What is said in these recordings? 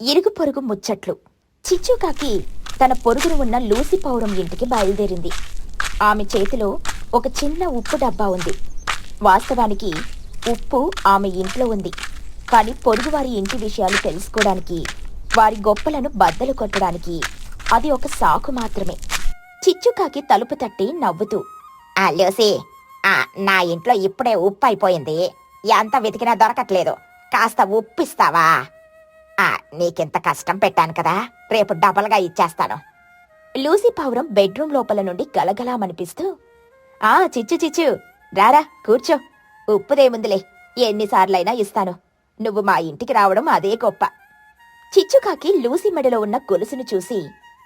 ఇరుగు పొరుగు ముచ్చట్లు. చిచ్చుకాకి తన పొరుగును ఉన్న లూసి పౌరం ఇంటికి బయలుదేరింది. ఆమె చేతిలో ఒక చిన్న ఉప్పు డబ్బా ఉంది. వాస్తవానికి ఉప్పు ఆమె ఇంట్లో ఉంది. కానీ పొరుగువారి ఇంటి విషయాలు తెలుసుకోవడానికి వారి గొప్పలను బద్దలు కొట్టడానికి అది ఒక సాకు మాత్రమే. చిచ్చుకాకి తలుపు తట్టి నవ్వుతూ ఆ లూసీ నా ఇంట్లో ఇప్పుడే ఉప్పు అయిపోయింది. ఎంత వెతికినా దొరకట్లేదు. కాస్త ఉప్పిస్తావా నీకింత కష్టం పెట్టాను కదా. రేపు డబల్గా ఇచ్చేస్తాను. లూసీ పావురం బెడ్రూమ్ లోపల నుండి గలగలామనిపిస్తూ ఆ చిచ్చు చిచ్చు రారా కూర్చో. ఉప్పుదేముందిలే ఎన్నిసార్లైనా ఇస్తాను. నువ్వు మా ఇంటికి రావడం అదే గొప్ప. చిచ్చుకాకి లూసీ మెడలో ఉన్న గొలుసును చూసి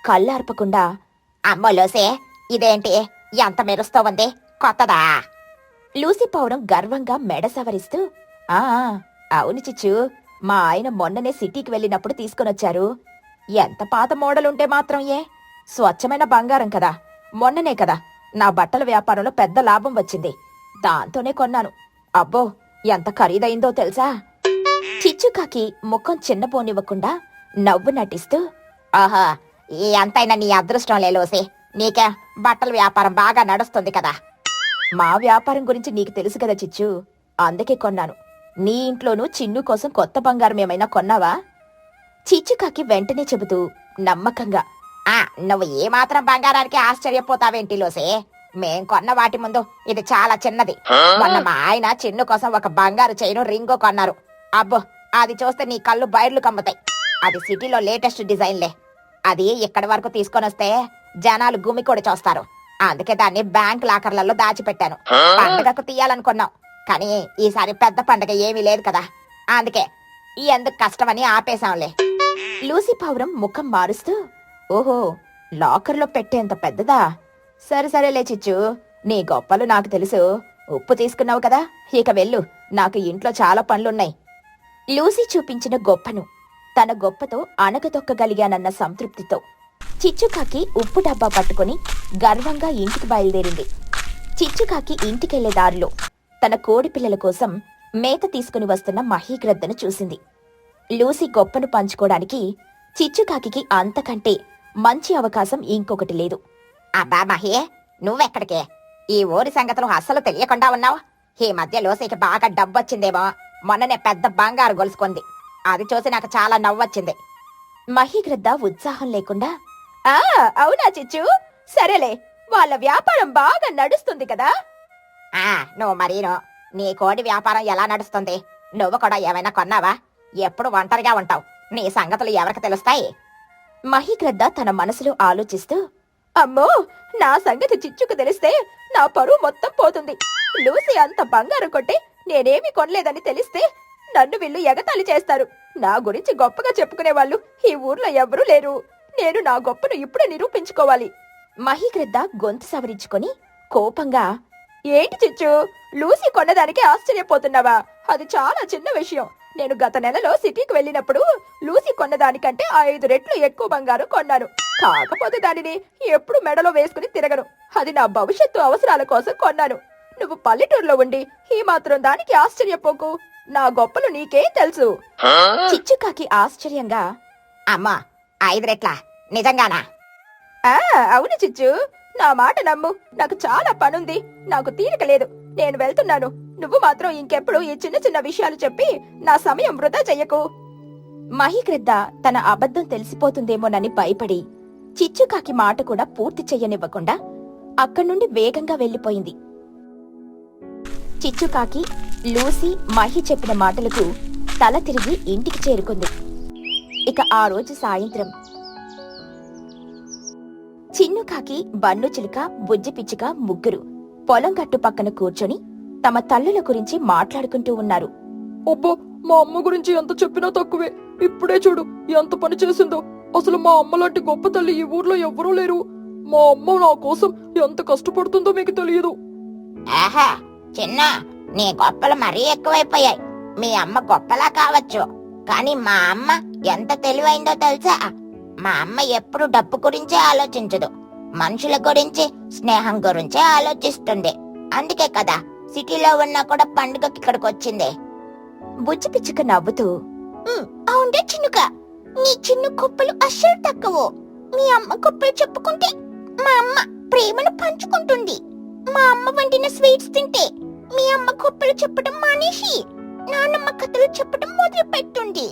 కళ్ళార్పకుండా అమ్మో లూసే ఇదేంటి? ఎంత మెరుస్తోంది కొత్తదా? లూసీ పౌరం గర్వంగా మెడ సవరిస్తూ ఆ, అవును చిచ్చు మా ఆయన మొన్ననే సిటీకి వెళ్ళినప్పుడు తీసుకొనొచ్చారు. ఎంత పాత మోడలుంటే మాత్రం ఏ? స్వచ్ఛమైన బంగారం కదా. మొన్ననే కదా నా బట్టల వ్యాపారంలో పెద్ద లాభం వచ్చింది. దాంతోనే కొన్నాను. అబ్బో ఎంత ఖరీదైందో తెలుసా? చిచ్చుకాకి ముఖం చిన్నపోనివ్వకుండా నవ్వు నటిస్తూ ఆహా ఈ ఎంతైనా నీ అదృష్టం లే నీకే బట్టల వ్యాపారం బాగా నడుస్తుంది కదా. మా వ్యాపారం గురించి నీకు తెలుసు కదా చిచ్చు. అందుకే కొన్నాను. నీ ఇంట్లోనూ చిన్ను కోసం కొత్త బంగారం ఏమైనా కొన్నావా? చిచ్చుకాకి వెంటనే చెబుతూ నమ్మకంగా ఆ నువ్వు ఏమాత్రం బంగారానికి ఆశ్చర్యపోతావేంటి లోసే? మేం కొన్న వాటి ముందు ఇది చాలా చిన్నది. మొన్న మా ఆయన చిన్ను కోసం ఒక బంగారు చైను రింగు కొన్నారు. అబ్బో అది చూస్తే నీ కళ్ళు బయర్లు కమ్ముతాయి. అది సిటీలో లేటెస్ట్ డిజైన్లే. అది ఇక్కడి వరకు తీసుకొని వస్తే జనాలు గుమికొడి చూస్తారు. అందుకే దాన్ని బ్యాంక్ లాకర్లలో దాచిపెట్టాను. పండగకు తీయాలనుకున్నాం. కానీ ఈసారి పెద్ద పండగ ఏమీ లేదు కదా. అందుకే ఎందుకు కష్టమని ఆపేశాంలే. లూసీ పౌరం ముఖం మారుస్తూ ఓహో లాకర్లో పెట్టేంత పెద్దదా? సరే సరేలే చిచ్చు నీ గొప్పలు నాకు తెలుసు. ఉప్పు తీసుకున్నావు కదా ఇక వెళ్ళు నాకు ఇంట్లో చాలా పనులున్నాయి. లూసీ చూపించిన గొప్పను తన గొప్పతో అణగదొక్కగలిగానన్న సంతృప్తితో. చిచ్చుకాకి ఉప్పు డబ్బా పట్టుకొని గర్వంగా ఇంటికి బయలుదేరింది. చిచ్చుకాకి ఇంటికెళ్ళే దారిలో తన కోడి పిల్లల కోసం మేత తీసుకుని వస్తున్న మహీగ్రద్దను చూసింది. లూసీ గొప్పను పంచుకోవడానికి చిచ్చుకాకి అంతకంటే మంచి అవకాశం ఇంకొకటి లేదు. అబ్బా మహి నువ్వెక్కడికే? ఈ ఊరి సంగతులు అస్సలు తెలియకుండా ఉన్నావు? ఈ మధ్య లోసీకి బాగా డబ్బొచ్చిందేమో. మొన్ననే పెద్ద బంగారు గొలుసుకుంది. అది చూసి నాకు చాలా నవ్వొచ్చింది. మహీగ్రద్ద ఉత్సాహం లేకుండా ఆ అవునా చిచ్చు? సరేలే వాళ్ళ వ్యాపారం బాగా నడుస్తుంది కదా? ఆ నువ్వు మరీను. నీ కోడి వ్యాపారం ఎలా నడుస్తుంది? నువ్వు కూడా ఏమైనా కొన్నావా? ఎప్పుడు ఒంటరిగా ఉంటావు. నీ సంగతులు ఎవరికి తెలుస్తాయి? మహిగ్రద్ద తన మనసులో ఆలోచిస్తూ అమ్మో నా సంగతి చిచ్చుకు తెలిస్తే నా పరువు మొత్తం పోతుంది. లూసీ అంత బంగారం కొట్టే నేనేమి కొనలేదని తెలిస్తే నన్ను వీళ్ళు ఎగతాళి చేస్తారు. నా గురించి గొప్పగా చెప్పుకునే వాళ్ళు ఈ ఊర్లో ఎవరూ లేరు. నేను నా గొప్పను ఇప్పుడే నిరూపించుకోవాలి. మహిగ్రద్ద గొంతు సవరించుకొని కోపంగా ఏంటి చిచ్చు? లూసీ కొన్నదానికి ఆశ్చర్యపోతున్నావా? అది చాలా చిన్న విషయం. నేను గత నెలలో సిటీకి వెళ్ళినప్పుడు లూసీ కొన్నదానికంటే ఐదు రెట్లు ఎక్కువ బంగారం కొన్నాను. కాకపోతే దానిని ఎప్పుడు మెడలో వేసుకుని తిరగను. అది నా భవిష్యత్తు అవసరాల కోసం కొన్నాను. నువ్వు పల్లెటూరులో ఉండి ఈ మాత్రం దానికి ఆశ్చర్యపోకు. నా గొప్పలు నీకేం తెలుసు? చిచ్చుకాకి ఆశ్చర్యంగా అమ్మా ఐదు రెట్లా? నిజంగానా? ఆ అవును చిచ్చు. నా మాట నమ్ము. నాకు చాలా పనుంది. నాకు తీరిక లేదు. నేను వెళ్తున్నాను. నువ్వు మాత్రం ఇంకెప్పుడు ఈ చిన్న చిన్న విషయాలు చెప్పి నా సమయం వృధా చెయ్యకు. మహిగ్రద్ద తన అబద్ధం తెలిసిపోతుందేమోనని భయపడి చిచ్చుకాకి మాట కూడా పూర్తి చెయ్యనివ్వకుండా అక్కడి నుండి వేగంగా వెళ్ళిపోయింది చిచ్చుకాకి లూసీ మహి చెప్పిన మాటలకు తల తిరిగి ఇంటికి చేరుకుంది. ఇక ఆ రోజు సాయంత్రం. చిన్నుకాకి బన్ను చిలుక బుజ్జి పిచ్చుక ముగ్గురు. పొలం గట్టు పక్కన కూర్చొని తమ తల్లుల గురించి మాట్లాడుకుంటూ ఉన్నారు. అబ్బో మా అమ్మ గురించి ఎంత చెప్పినా తక్కువే. ఇప్పుడే చూడు ఎంత పని చేసిందో. అసలు మా అమ్మ లాంటి గొప్ప తల్లి ఈ ఊర్లో ఎవ్వరూ లేరు. మా అమ్మ నా కోసం ఎంత కష్టపడుతుందో మీకు తెలియదు. ఆహా చిన్న నీ గొప్పలు మరీ ఎక్కువైపోయాయి. మీ అమ్మ గొప్పలా కావచ్చు. కానీ మా అమ్మ ఎంత తెలివైందో తెలుసా? మా అమ్మ ఎప్పుడు డబ్బు గురించే ఆలోచించదు. మనుషుల గురించి స్నేహం గురించే ఆలోచిస్తుంది. అందుకే కదా సిటీలో ఉన్నా కూడా పండుగకి ఇక్కడికి వచ్చింది. బుజ్జి పిచ్చుక నవ్వుతూ అవుండే చిన్నుక. నీ చిన్న గొప్పలు అస్సలు తక్కువ. మీ అమ్మ గొప్పలు చెప్పుకుంటే మా అమ్మ ప్రేమను పంచుకుంటుంది. మా అమ్మ వండిన స్వీట్స్ తింటే మీ అమ్మ గొప్పలు చెప్పడం మానేసి నాన్నమ్మ కథలు చెప్పడం మొదలు పెట్టుంది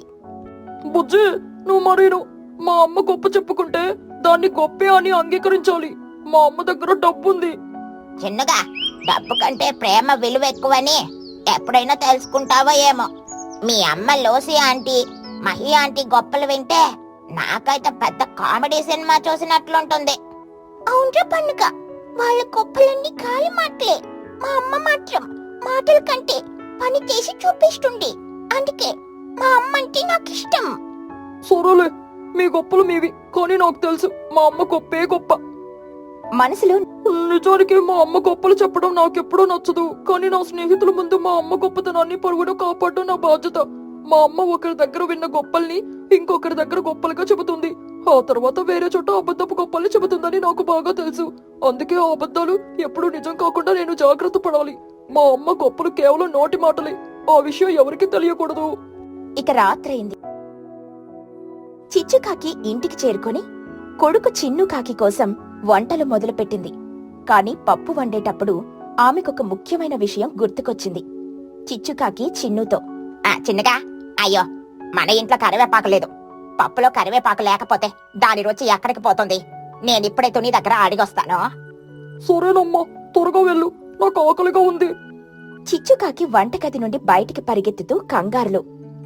బుజ్జి నువ్వు మరీను మా అమ్మ గొప్ప చెప్పుకుంటే దాన్ని గొప్పే అని అంగీకరించాలి. మా అమ్మ దగ్గర డబ్బుంది. చిన్నగా డబ్బు కంటే ప్రేమ విలువ ఎక్కువని ఎప్పుడైనా తెలుసుకుంటావో ఏమో. మీ అమ్మ లోసి ఆంటీ మహి ఆంటీ గొప్పలు వింటే నాకైతే పెద్ద కామెడీ సినిమా చూసినట్లుంటుంది. అవునరా పండుగ వాళ్ళ గొప్పలన్నీ గాలి మాటలే. మా అమ్మ మాత్రం మాటల కంటే పని చేసి చూపిస్తుంది. అందుకే మా అమ్మ అంటే నాకు ఇష్టం సరేలే మీ గొప్పలు మీవి కానీ నాకు తెలుసు మా అమ్మ గొప్పే గొప్ప. మనసులో నిజానికి మా అమ్మ గొప్పలు చెప్పడం నాకెప్పుడూ నచ్చదు కానీ నా స్నేహితుల ముందు మా అమ్మ గొప్పతనాన్ని పరుగున కాపాడడం నా బాధ్యత. మా అమ్మ ఒకరి దగ్గర విన్న గొప్పల్ని ఇంకొకరి దగ్గర గొప్పలుగా చెబుతుంది. ఆ తర్వాత వేరే చోట అబద్ధపు గొప్పల్ని చెబుతుందని నాకు బాగా తెలుసు. అందుకే ఆ అబద్ధాలు ఎప్పుడూ నిజం కాకుండా నేను జాగ్రత్త పడాలి. మా అమ్మ గొప్పలు కేవలం నోటి మాటలే ఆ విషయం ఎవరికీ తెలియకూడదు. ఇక రాత్రైంది చిచ్చుకాకి ఇంటికి చేరుకొని కొడుకు చిన్ను కాకి కోసం వంటలు మొదలుపెట్టింది. కాని పప్పు వండేటప్పుడు ఆమెకొక ముఖ్యమైన విషయం గుర్తుకొచ్చింది. చిచ్చుకాకి చిన్నుతో ఆ చిన్నగా అయ్యో మన ఇంట్లో కరివేపాకు లేదు. పప్పులో కరివేపాకు లేకపోతే దాని రుచి ఎక్కడికి పోతుంది? నేనిప్పుడే తుని దగ్గర అడిగొస్తాను. సరేనమ్మా త్వరగా వెళ్ళు. నాకు ఆకలిగా ఉంది. చిచ్చుకాకి వంటగది నుండి బయటికి పరిగెత్తుతూ కంగారులో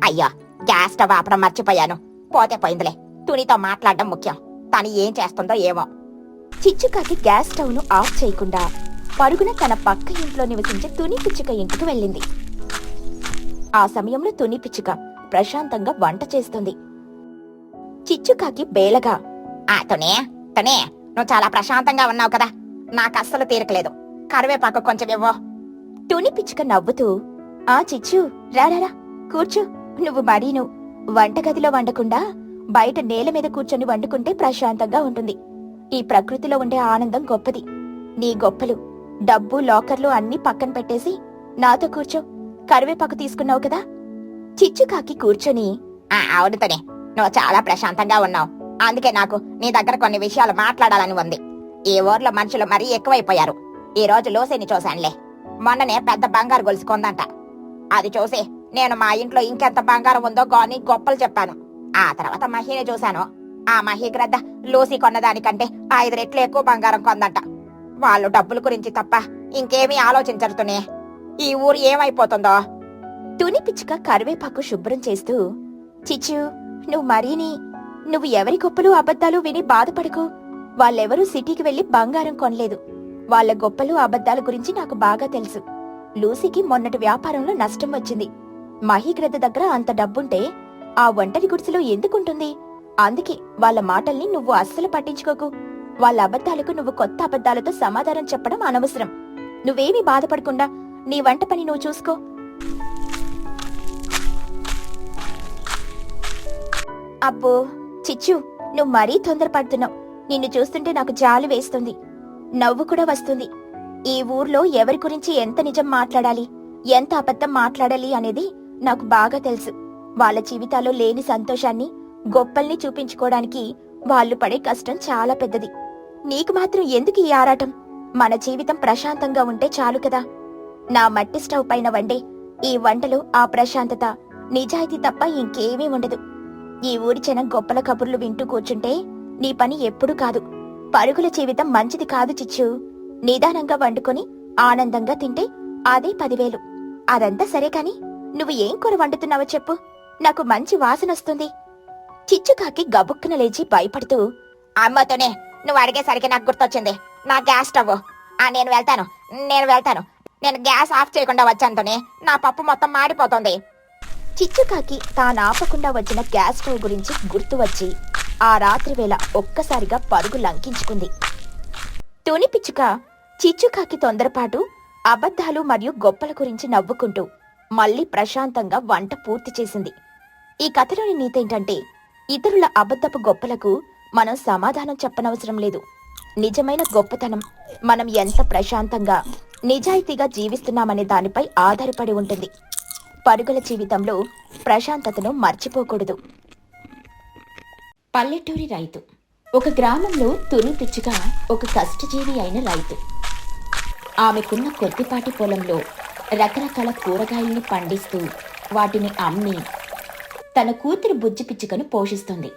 అయ్యో గ్యాస్ స్టవ్ ఆపడం మర్చిపోయాను. పోతే పోయిందిలే. తునితో మాట్లాడడం ముఖ్యం. తను ఏం చేస్తుందో ఏమో. చిచ్చుకాకి గ్యాస్ స్టవ్ను ఆఫ్ చేయకుండా పరుగున తన పక్క ఇంట్లో నివసించే తుని పిచ్చుక ఇంటికి వెళ్ళింది. ఆ సమయంలో తుని పిచ్చుక ప్రశాంతంగా వంట చేస్తుంది. చిచ్చుకాకి బేలగా ఆ తునే తునే నువ్వు చాలా ప్రశాంతంగా ఉన్నావు కదా. నాకు అస్సలు తీరకలేదు కరివేపాకు కొంచెం ఇవ్వో. తుని పిచ్చుక నవ్వుతూ ఆ చిచ్చు రారారా కూర్చో. నువ్వు మరీను. వంటగదిలో వండకుండా బయట నేల మీద కూర్చొని వండుకుంటే ప్రశాంతంగా ఉంటుంది. ఈ ప్రకృతిలో ఉండే ఆనందం గొప్పది. నీ గొప్పలు డబ్బు లాకర్లు అన్నీ పక్కన పెట్టేసి నాతో కూర్చో. కరివేపాకు తీసుకున్నావు కదా? చిచ్చుకాకి కూర్చొని ఆ అవును నువ్వు చాలా ప్రశాంతంగా ఉన్నావు. అందుకే నాకు నీ దగ్గర కొన్ని విషయాలు మాట్లాడాలని ఉంది. ఈ ఊర్లో మనుషులు మరీ ఎక్కువైపోయారు. ఈ రోజు లోసేని చూశానులే. మొన్ననే పెద్ద బంగారు గొలుసుకుందంట అది చూసి నేను మా ఇంట్లో ఇంకెంత బంగారం ఉందో గాని గొప్పలు చెప్పాను. ఆ తర్వాత మహిని చూశాను. ఆ మహి గ్రద్ద లూసి కొన్నదానికంటే ఐదు రెట్లు ఎక్కువ బంగారం కొందంట. వాళ్ళు డబ్బుల గురించి తప్ప ఇంకేమీ ఆలోచించరుతునే. ఈ ఊరు ఏమైపోతుందో? తుని పిచ్చుక కరివేపాకు శుభ్రం చేస్తూ చిచ్చు నువ్వు మరీని నువ్వు ఎవరి గొప్పలు అబద్ధాలు విని బాధపడకు. వాళ్ళెవరూ సిటీకి వెళ్ళి బంగారం కొనలేదు. వాళ్ళ గొప్పలు అబద్ధాల గురించి నాకు బాగా తెలుసు. లూసీకి మొన్నటి వ్యాపారంలో నష్టం వచ్చింది. మహీగ్రద్ద దగ్గర అంత డబ్బుంటే ఆ ఒంటరి గుడిసెలో ఎందుకుంటుంది? అందుకే వాళ్ళ మాటల్ని నువ్వు అస్సలు పట్టించుకోకు. వాళ్ళ అబద్ధాలకు నువ్వు కొత్త అబద్ధాలతో సమాధానం చెప్పడం అనవసరం. నువ్వేమీ బాధపడకుండా నీ వంట పని నువ్వు చూసుకో. అబ్బో చిచ్చు నువ్వు మరీ తొందరపడుతున్నావు. నిన్ను చూస్తుంటే నాకు జాలి వేస్తుంది. నవ్వు కూడా వస్తుంది. ఈ ఊర్లో ఎవరి గురించి ఎంత నిజం మాట్లాడాలి? ఎంత అబద్ధం మాట్లాడాలి అనేది నాకు బాగా తెలుసు. వాళ్ళ జీవితాల్లో లేని సంతోషాన్ని గొప్పల్ని చూపించుకోవడానికి వాళ్ళు పడే కష్టం చాలా పెద్దది. నీకు మాత్రం ఎందుకు ఈ ఆరాటం? మన జీవితం ప్రశాంతంగా ఉంటే చాలు కదా. నా మట్టి స్టవ్ పైన వండే ఈ వంటలో ఆ ప్రశాంతత నిజాయితీ తప్ప ఇంకేమీ ఉండదు. ఈ ఊరి జనం గొప్పల కబుర్లు వింటూ కూర్చుంటే నీ పని ఎప్పుడూ కాదు. పరుగుల జీవితం మంచిది కాదు చిచ్చు. నిదానంగా వండుకొని ఆనందంగా తింటే అదే పదివేలు. అదంతా సరే కాని నువ్వు ఏం కూర వండుతున్నావో చెప్పు. నాకు మంచి వాసన వస్తుంది. చిచ్చుకాకి గబుక్కున లేచి భయపడుతూ అమ్మతోనే నువ్వు అడిగేసరికి నాకు గుర్తొచ్చింది. నా గ్యాస్ స్టవ్. ఆ నేను వెళ్తాను. నేను వెళ్తాను. నేను గ్యాస్ ఆఫ్ చేయకుండా వచ్చానుతోనే నా పప్పు మొత్తం మాడిపోతుంది. చిచ్చుకాకి తాను ఆపకుండా వచ్చిన గ్యాస్ స్టవ్ గురించి గుర్తు వచ్చి ఆ రాత్రి వేళ ఒక్కసారిగా పరుగు లంకించుకుంది. తుని పిచ్చుక చిచ్చుకాకి తొందరపాటు అబద్ధాలు మరియు గొప్పల గురించి నవ్వుకుంటూ మళ్ళీ ప్రశాంతంగా వంట పూర్తి చేసింది. ఈ కథలోని నీతేంటంటే ఇతరుల అబద్ధపు గొప్పలకు మనం సమాధానం చెప్పనవసరం లేదు. నిజమైన గొప్పతనం మనం ఎంత ప్రశాంతంగా నిజాయితీగా జీవిస్తున్నామనే దానిపై ఆధారపడి ఉంటుంది. పరుగుల జీవితంలో ప్రశాంతతను మర్చిపోకూడదు. పల్లెటూరి రైతు. ఒక గ్రామంలో తుని పిచ్చుక ఒక కష్టజీవి అయిన రైతు. ఆమెకున్న కొద్దిపాటి పొలంలో రకరకాల కూరగాయల్ని పండిస్తూ వాటిని అమ్మి తన కూతురు బుజ్జి పిచ్చుకను పోషిస్తుంది.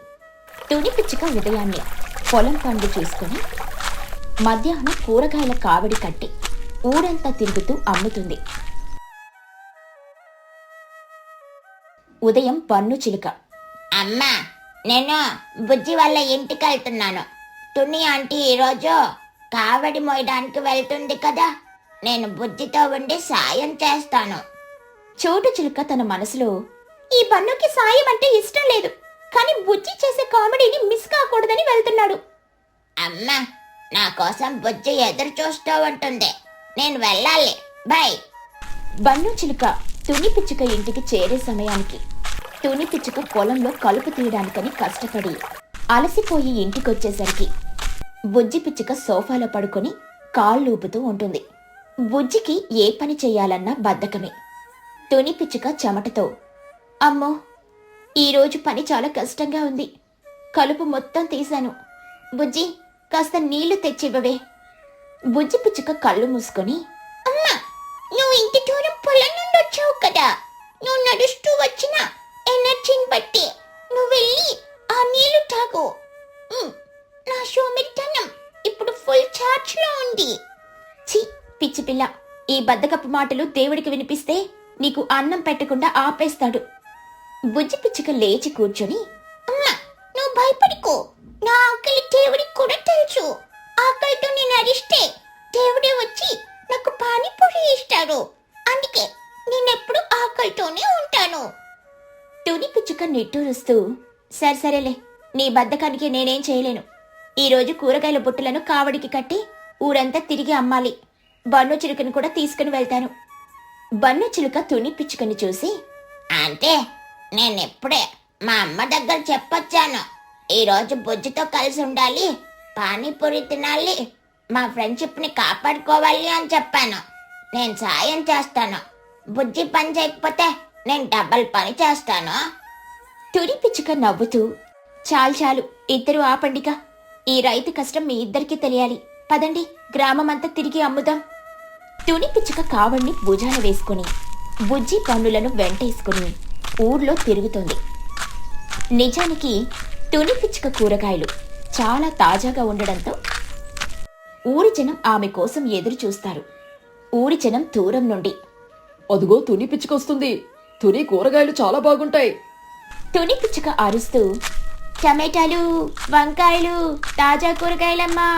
తుని పిచ్చుక ఉదయాన్నే పొలం పండు చూసుకొని మధ్యాహ్నం కూరగాయల కావడి కట్టి ఊరంతా తిరుగుతూ అమ్ముతుంది. ఉదయం పన్ను చిలుక. అమ్మా నేను బుజ్జి వాళ్ళ ఇంటికి వెళ్తున్నాను తుని ఆంటీ ఈరోజు కావడి మోయడానికి వెళ్తుంది కదా? నేను బుజ్జితో ఉండి సాయం చేస్తాను. చోటు చిలుక తన మనసులో ఈ పన్నుకి సాయం అంటే ఇష్టం లేదు కానీ బుజ్జి చేసే కామెడీని మిస్ కాకూడదని వెళ్తున్నాడు. అమ్మా నా కోసం బుజ్జి ఎదురు చూస్తూ ఉంటుంది. నేను వెళ్ళాలి. బాయ్ బన్ను చిలుక తుని పిచ్చుక ఇంటికి చేరే సమయానికి తుని పిచ్చుక పొలంలో కలుపు తీయడానికని కష్టపడి అలసిపోయి ఇంటికొచ్చేసరికి బుజ్జి పిచ్చుక సోఫాలో పడుకొని కాళ్ళు ఊపుతూ ఉంటుంది. బుజ్జికి ఏ పని చెయ్యాలన్నా బద్ధకమే. తుని పిచ్చుక చెమటతో అమ్మో ఈరోజు పని చాలా కష్టంగా ఉంది. కలుపు మొత్తం తీశాను. బుజ్జి కాస్త నీళ్ళు తెచ్చివ్వవే. బుజ్జి పిచ్చుక కళ్ళు మూసుకొని అమ్మా నువ్వు ఇంటి దూరం పొలం నుండి వచ్చావు కదా. నువ్వు నడుస్తూ వచ్చిన ఎనర్జీని బట్టి నువ్వు వెళ్ళి ఆ నీళ్ళు తాగు. నా సోమిరితనం ఇప్పుడు ఫుల్ ఛార్జ్లో ఉంది. ఛీ పిచ్చి పిల్ల ఈ బద్దకపు మాటలు దేవుడికి వినిపిస్తే నీకు అన్నం పెట్టకుండా ఆపేస్తాడు. బుజ్జి పిచ్చుక లేచి కూర్చొని అమ్మా నువ్వు భయపడుకో. నా ఆకలి దేవుడికి కూడా తెలుసు. ఆకలితో నేను అరిస్తే దేవుడే వచ్చి నాకు పానీపూరి ఇస్తాడు అందుకే నేనెప్పుడు ఆకలితోనే ఉంటాను. తుని పిచ్చుక నిట్టూరుస్తూ సరే సరేలే నీ బద్దకానికి నేనేం చేయలేను. ఈరోజు కూరగాయల బుట్టలను కావడికి కట్టి ఊరంతా తిరిగి అమ్మాలి. బన్ను చిలుకను కూడా తీసుకుని వెళ్తాను. బన్ను చిలుక తుని పిచ్చుకని చూసి అంటే నేను ఎప్పుడే మా అమ్మ దగ్గర చెప్పొచ్చాను. ఈరోజు బుజ్జితో కలిసి ఉండాలి పానీపూరి తినాలి మా ఫ్రెండ్షిప్ని కాపాడుకోవాలి అని చెప్పాను. నేను సాయం చేస్తాను. బుజ్జి పని చేయకపోతే నేను డబల్ పని చేస్తాను. తుని పిచ్చుక నవ్వుతూ చాలు చాలు ఇద్దరు ఆపండిగా ఈ రైతు కష్టం మీ ఇద్దరికీ తెలియాలి. పదండి గ్రామమంతా తిరిగి అమ్ముదాం. తుని పిచ్చుక కావడిని భుజాన వేసుకుని బుజ్జి పన్నులను వెంటేసుకుని ఊర్లో తిరుగుతోంది. నిజానికి తుని పిచ్చుక కూరగాయలు చాలా తాజాగా ఉండడంతో ఊరి జనం ఆమె కోసం ఎదురు చూస్తారు. ఊరి జనం దూరం నుండి అదిగో తుని పిచ్చుకొస్తుంది తుని కూరగాయలు చాలా బాగుంటాయి. తుని పిచ్చుక అరుస్తూ టమాటాలు వంకాయలు తాజా కూరగాయలమ్మా.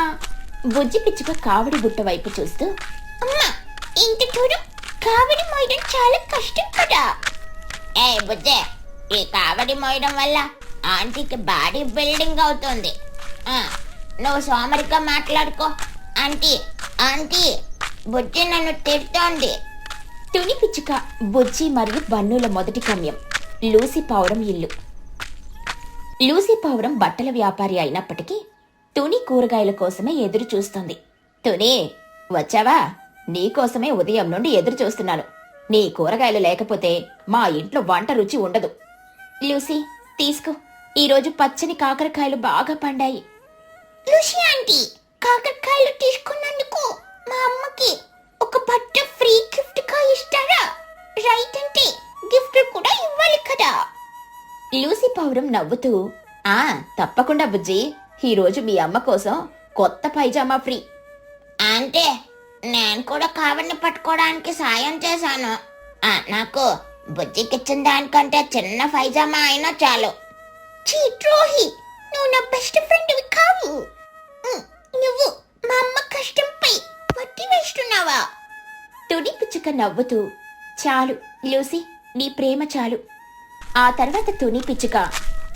బుజ్జి పిచ్చుక కావడి బుట్ట వైపు చూస్తూ అమ్మా! ఇంత దూరం కావడి మోయడం చాలా కష్టం కదా. ఏ బుజ్జే ఈ కావడి మోయడం వల్ల ఆంటీకి బాడీ బిల్డింగ్ అవుతుంది. నువ్వు సోమరిగా మాట్లాడుకో. ఆంటీ ఆంటీ బుజ్జి నన్ను తిడుతోంది. తుని పిచ్చుక బుజ్జి మరియు బన్నుల మొదటి గమ్యం లూసి పావురం ఇల్లు. లూసి పావురం బట్టల వ్యాపారి అయినప్పటికీ తుని కూరగాయల కోసమే ఎదురు చూస్తుంది. తుని వచ్చావా? నీకోసమే ఉదయం నుండి ఎదురు చూస్తున్నాను నీ కూరగాయలు లేకపోతే మా ఇంట్లో వంట రుచి ఉండదు. లూసి తీసుకో. ఈరోజు పచ్చని కాకరకాయలు బాగా పండాయి. లూసి ఆంటీ కాకరకాయలు తీసుకున్నందుకు మా అమ్మకి ఒక బట్ట ఫ్రీ గిఫ్ట్గా ఇస్తారా? రైట్ అంటే గిఫ్ట్ కూడా ఇవ్వాలి కదా. లూసి పావురం నవ్వుతూ ఆ తప్పకుండా బుజ్జి. ఈరోజు మీ అమ్మ కోసం కొత్త పైజామా ఫ్రీ. అంటే నేను కూడా కావడిని పట్టుకోవడానికి సాయం చేశాను. నాకు బుజ్జికిచ్చిన దానికంటే చిన్న ఫైజామా అయినా చాలు. చీ ద్రోహి నువ్వు నా బెస్ట్ ఫ్రెండ్ కావు. నువ్వు మా అమ్మ కష్టంపై పట్టి వేస్తున్నావా? తుడి పిచ్చుక నవ్వుతూ చాలు లూసి నీ ప్రేమ చాలు. ఆ తర్వాత తుని పిచ్చుక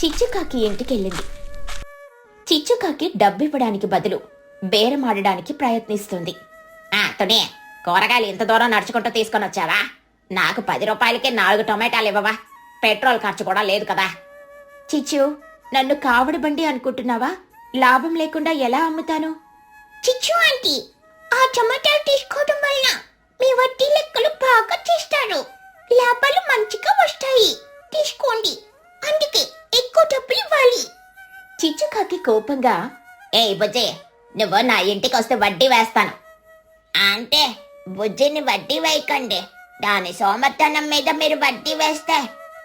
చిచ్చుకాకి ఇంటికెళ్ళింది. చిచ్చుకాకి డబ్బివ్వడానికి బదులు బేరమాడడానికి ప్రయత్నిస్తుంది. తుని కూరగాయలు ఇంత దూరం నడుచుకుంటూ తీసుకొని వచ్చావా? నాకు పది రూపాయలకి నాలుగు టొమాటాలు ఇవ్వవా? పెట్రోల్ ఖర్చు కూడా లేదు కదా. చిచ్చు నన్ను కావడి బండి అనుకుంటున్నావా? లాభం లేకుండా ఎలా అమ్ముతాను? చిచ్చు ఆంటీ ఆ టమాటాలు తీసుకోవడం వలన మీ వడ్డీ లెక్కలు బాగా చేస్తారు లాభాలు మంచిగా వస్తాయి. తీసుకోండి అందుకే ఎక్కువ డబ్బులు ఇవ్వాలి. కోపంగా ఏ బుజ్జి నువ్వు నా ఇంటికి వస్తే వడ్డీ వేస్తాను. అంటే బుజ్జిని వడ్డీ వేయకండి. దాని సోమర్థనం మీద మీరు వడ్డీ వేస్తే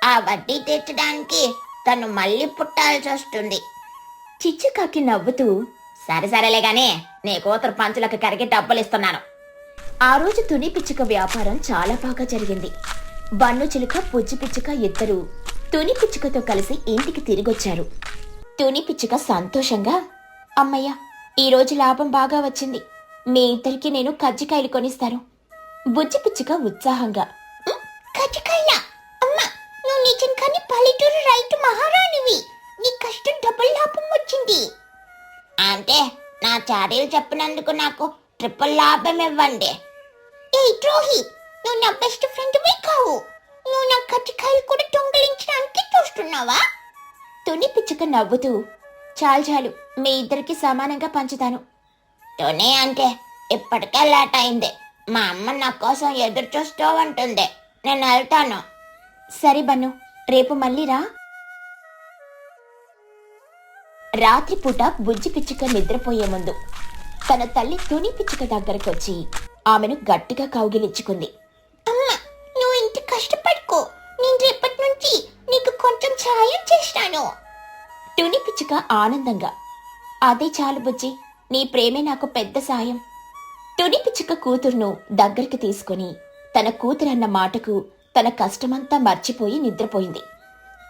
ఆ వడ్డీ తీర్చడానికి తను మళ్ళీ పుట్టాల్సి వస్తుంది. చిచ్చుకాకి నవ్వుతూ సరే సరేలే గాని నీ కూతురు పంచులకు కరిగి డబ్బులు ఇస్తున్నాను. ఆ రోజు తుని పిచ్చుక వ్యాపారం చాలా బాగా జరిగింది. బన్ను చిలుక పుచ్చి పిచ్చుక ఇద్దరు తుని పిచ్చుకతో కలిసి ఇంటికి తిరిగొచ్చారు. తుని పిచ్చుక సంతోషంగా అమ్మయ్య ఈ రోజు లాభం బాగా వచ్చింది. మీ ఇద్దరికి నేను కజ్జికాయలు కొనిస్తాను. బుజ్జి పిచ్చుక ఉత్సాహంగా కజ్జికాయల? అమ్మా నువ్వు నిజంగానే పల్లెటూరు రైతు మహారాణివి. నీ కష్టం డబుల్ లాభం వచ్చింది. అంటే నా చాడీలు చెప్పినందుకు నాకు ట్రిపుల్ లాభం ఇవ్వండి. ఏ ద్రోహి నువ్వు నా బెస్ట్ ఫ్రెండ్వే కావు. నువ్వు నా కజ్జికాయలు కూడా దొంగిలించడానికి చూస్తున్నావా? తుని పిచ్చుక నవ్వుతూ చాలు చాలు మీ ఇద్దరికి సమానంగా పంచుతాను. తుని అంటే ఇప్పటికే లేట్ అయింది. మా అమ్మ నా కోసం ఎదురు చూస్తూ ఉంటుంది. నేను వెళ్తాను. సరే బను రేపు మళ్ళీ రా. రాత్రిపూట బుజ్జి పిచ్చుక నిద్రపోయే ముందు తన తల్లి తుని పిచ్చుక దగ్గరకు వచ్చి ఆమెను గట్టిగా కౌగిలించుకుంది. అమ్మా నువ్వు ఇంత కష్టపడుకో. నేను రేపటి నుంచి నీకు కొంచెం సాయం చేస్తాను. తుని పిచ్చుక ఆనందంగా అదే చాలు బుజ్జి నీ ప్రేమే నాకు పెద్ద సాయం. తుని పిచ్చుక కూతురును దగ్గరికి తీసుకుని తన కూతురన్న మాటకు తన కష్టమంతా మర్చిపోయి నిద్రపోయింది.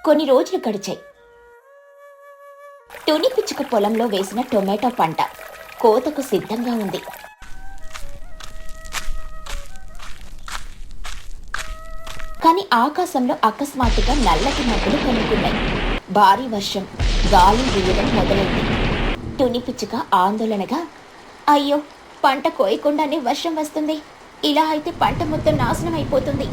కొన్ని రోజులు గడిచాయి. తుని పిచ్చుక పొలంలో వేసిన టొమాటో పంట కోతకు సిద్ధంగా ఉంది. కాని ఆకాశంలో అకస్మాత్తుగా నల్లటి మబ్బులు కనుక్కున్నాయి. భారీ వర్షం గాలి వీయడం మొదలైంది. తుని పిచ్చుక ఆందోళనగా అయ్యో పంట కోయకుండానే వర్షం వస్తుంది. ఇలా అయితే పంట మొత్తం నాశనం అయిపోతుంది.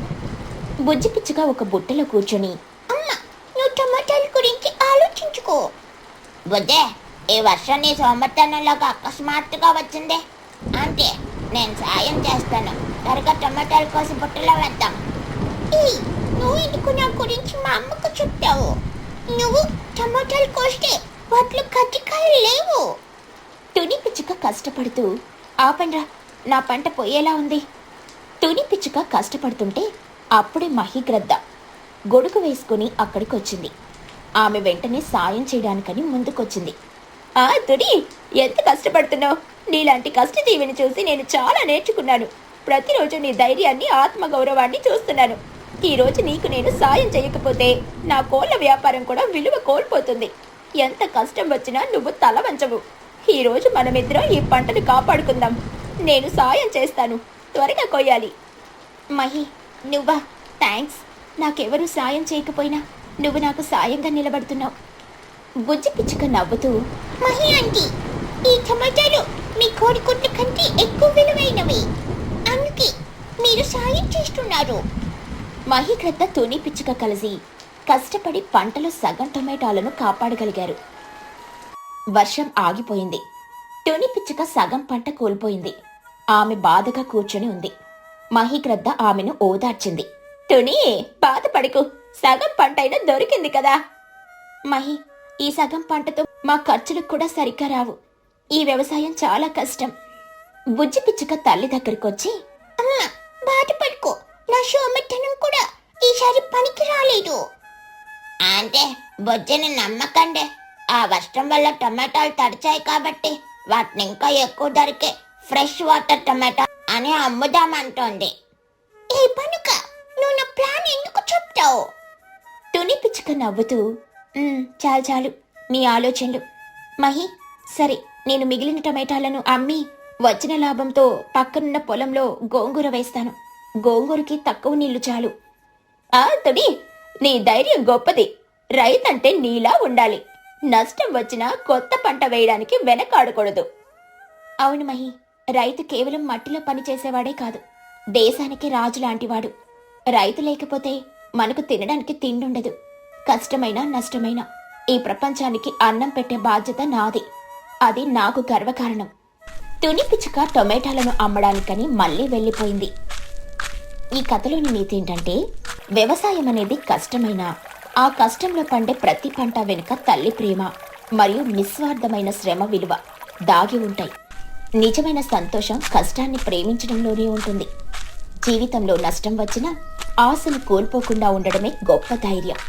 బుజ్జి పిచ్చుక ఒక బుట్టలో కూర్చొని అమ్మా నువ్వు టమాటాల గురించి ఆలోచించుకో. బుజ్జే ఈ వర్షం నీ సోమర్థనంలోకి అకస్మాత్తుగా వచ్చింది. అంటే నేను సాయం చేస్తాను. త్వరగా టమాటాల కోసం బుట్టలో వేద్దాం. నువ్వు ఎందుకు నా గురించి మా అమ్మకు చెప్తావు? నువ్వు టమాటాలు కోస్తే వాటిలో కజ్జికాయలు లేవు. తుని పిచ్చుక కష్టపడుతూ ఆపండ్రా నా పంట పోయేలా ఉంది. తుని పిచ్చుక కష్టపడుతుంటే అప్పుడే మహిగ్రద్ద గొడుగు వేసుకుని అక్కడికి వచ్చింది ఆమె వెంటనే సాయం చేయడానికని ముందుకొచ్చింది. ఆ తుడి ఎంత కష్టపడుతున్నావు? నీలాంటి కష్టజీవిని చూసి నేను చాలా నేర్చుకున్నాను. ప్రతిరోజు నీ ధైర్యాన్ని ఆత్మగౌరవాన్ని చూస్తున్నాను. ఈరోజు నీకు నేను సాయం చేయకపోతే నా కోళ్ళ వ్యాపారం కూడా విలువ కోల్పోతుంది. ఎంత కష్టం వచ్చినా నువ్వు తల వంచవు. ఈ రోజు మనమిద్దరం ఈ పంటను కాపాడుకుందాం. నేను సాయం చేస్తాను. త్వరగా కొయ్యాలి. మహి నువ్వా? థ్యాంక్స్ నాకెవరూ సాయం చేయకపోయినా నువ్వు నాకు సాయంగా నిలబడుతున్నావు. బుజ్జి పిచ్చుక నవ్వుతూ మహి ఆంటీ ఈ టమాటాలు మీ కోడిగుడ్ల కంటే ఎక్కువ విలువైనవి. అందుకే మీరు సాయం చేస్తున్నారు. మహిగ్రద్ద తుని పిచ్చుక కలిసి కష్టపడి పంటలో సగం టొమాటోలను కాపాడగలిగారు. వర్షం ఆగిపోయింది. తుని పిచ్చుక సగం పంట కోల్పోయింది. ఆమె బాధగా కూర్చొని ఉంది. మహిగ్రద్ద ఆమెను ఓదార్చింది. తుని బాధపడకు. సగం పంటైనా దొరికింది కదా. మహి ఈ సగం పంటతో మా ఖర్చులకు కూడా సరిగ్గా రావు. ఈ వ్యవసాయం చాలా కష్టం. బుజ్జి పిచ్చుక తల్లి దగ్గరకొచ్చి అమ్మా బాధపడుకో. నా షోమెట్టనం కూడా ఈసారి పనికి రాలేదు. అంటే బొజ్జని నమ్మకండి ఆ వర్షం వల్ల టమాటాలు తడిచాయి కాబట్టి వాటిని ఇంకా ఎక్కువ ధరకే ఫ్రెష్ వాటర్ టమాటా అని అమ్ముదామంటోంది. ఏ పనుక నువ్వు నా ప్లాన్ ఎందుకు చెప్తావు? తుని పిచ్చుక నవ్వుతూ "ఉమ్, చాలు చాలు నీ ఆలోచనలు. మహి సరే నేను మిగిలిన టమాటాలను అమ్మి వచ్చిన లాభంతో పక్కనున్న పొలంలో గోంగూర వేస్తాను. గోంగూరకి తక్కువ నీళ్ళు చాలు. ఆ తుడి నీ ధైర్యం గొప్పది. రైతంటే నీలా ఉండాలి. నష్టం వచ్చినా కొత్త పంట వేయడానికి వెనకాడకూడదు. అవును మహి రైతు కేవలం మట్టిలో పని చేసేవాడే కాదు. దేశానికి రాజు లాంటివాడు. రైతు లేకపోతే మనకు తినడానికి తిండుండదు. కష్టమైనా నష్టమైనా ఈ ప్రపంచానికి అన్నం పెట్టే బాధ్యత నాది. అది నాకు గర్వకారణం. తుని పిచ్చుక టొమాటాలను అమ్మడానికని మళ్ళీ వెళ్ళిపోయింది. ఈ కథలోని నీతి ఏంటంటే వ్యవసాయం అనేది కష్టమైన ఆ కష్టంలో పండే ప్రతి పంట వెనుక తల్లి ప్రేమ మరియు నిస్వార్థమైన శ్రమ విలువ దాగి ఉంటాయి. నిజమైన సంతోషం కష్టాన్ని ప్రేమించడంలోనే ఉంటుంది. జీవితంలో నష్టం వచ్చినా ఆశను కోల్పోకుండా ఉండడమే గొప్ప ధైర్యం.